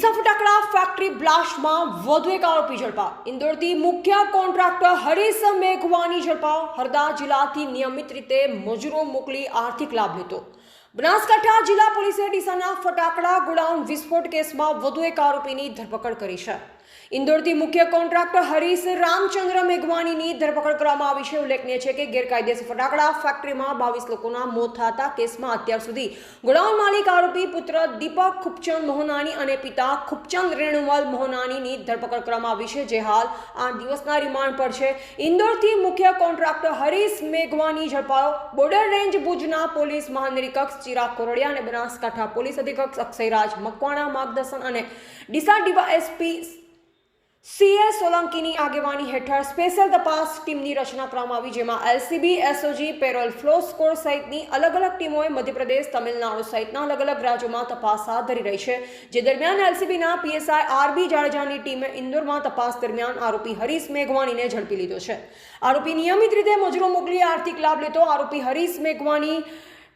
Factory બ્લાસ્ટમાં વધુ એક આરોપી ઝડપા ઇન્દોરથી મુખ્ય કોન્ટ્રાક્ટર હરીશ મેઘવાની ઝડપા હરદા જિલ્લાથી નિયમિત રીતે મજૂરો મોકલી આર્થિક લાભ લેતો બનાસકાંઠા જિલ્લા પોલીસે ડીસાના ફટાકડા ગોડાઉન વિસ્ફોટ કેસમાં વધુ એક આરોપીની ધરપકડ કરી છે. ઇન્દોરથી મુખ્ય કોન્ટ્રાક્ટર હરીશ રામચંદ્ર મેઘવાણીની ધરપકડ કરવામાં આવી છે. ઉલ્લેખનીય છે કે ગેરકાયદેસર ફટાકડા ફેક્ટરીમાં બાવીસ લોકોના મોત થતા કેસમાં અત્યાર સુધી ગોડાઉન માલિક આરોપી પુત્ર દીપક ખુપચંદ મોહનાની અને પિતા ખુપચંદ રેણુવલ મોહનાનીની ધરપકડ કરવામાં આવી છે, જે હાલ આઠ દિવસના રિમાન્ડ પર છે. ઇન્દોરથી મુખ્ય કોન્ટ્રાક્ટર હરીશ મેઘવાની ઝડપાયો. બોર્ડર રેન્જ ભુજના પોલીસ મહાનિરીક્ષક ચિરાગ કોરડિયા અને બનાસકાંઠા પોલીસ અધિક્ષક અક્ષયરાજ મકવાણા માર્ગદર્શન અને ડીસા એસપી સીએ સોલંકીની આગેવાની હેઠળ સ્પેશિયલ તપાસ ટીમની રચના કરવામાં આવી, જેમાં LCB, SOG, parole furlough squad સહિતની અલગ અલગ ટીમોએ મધ્યપ્રદેશ, તમિલનાડુ સહિતના અલગ અલગ રાજ્યોમાં તપાસ હાથ ધરી રહી છે. જે દરમિયાન એલસીબીના પીએસઆઈ આરબી જાડેજાની ટીમે ઇન્દોરમાં તપાસ દરમિયાન આરોપી હરીશ મેઘવાણીને ઝડપી લીધો છે. આરોપી નિયમિત રીતે મજૂરો મોકલી આર્થિક લાભ લેતો આરોપી હરીશ મેઘવાની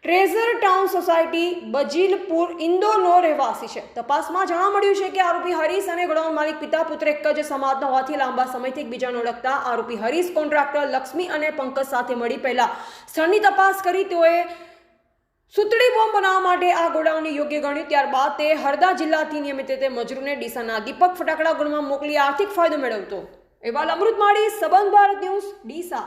ટ્રેઝર ટાઉન સોસાયટી બજીલપુર, ઇન્દોરનો રહેવાસી છે. તપાસમાં જાણવા મળ્યું છે કે આરોપી હરીશ અને ગોડાઉન માલિક પિતા પુત્ર એક જ સમાજના હોવાથી લાંબા સમયથી એકબીજાને ઓળખતા આરોપી હરીશ કોન્ટ્રાક્ટર લક્ષ્મી અને પંકજ સાથે મળી પહેલા સ્થળની તપાસ કરી તેઓએ સુતળી બોમ્બ બનાવવા માટે આ ગોડાઉનને યોગ્ય ગણ્યું. ત્યારબાદ તે હરદા જિલ્લાથી નિયમિત રીતે મજૂરોને ડીસાના દીપક ફટાકડા ગુણમાં મોકલી આર્થિક ફાયદો મેળવતો. એવા અમૃત માળી, સંબંધ ભારત ન્યૂઝ, ડીસા.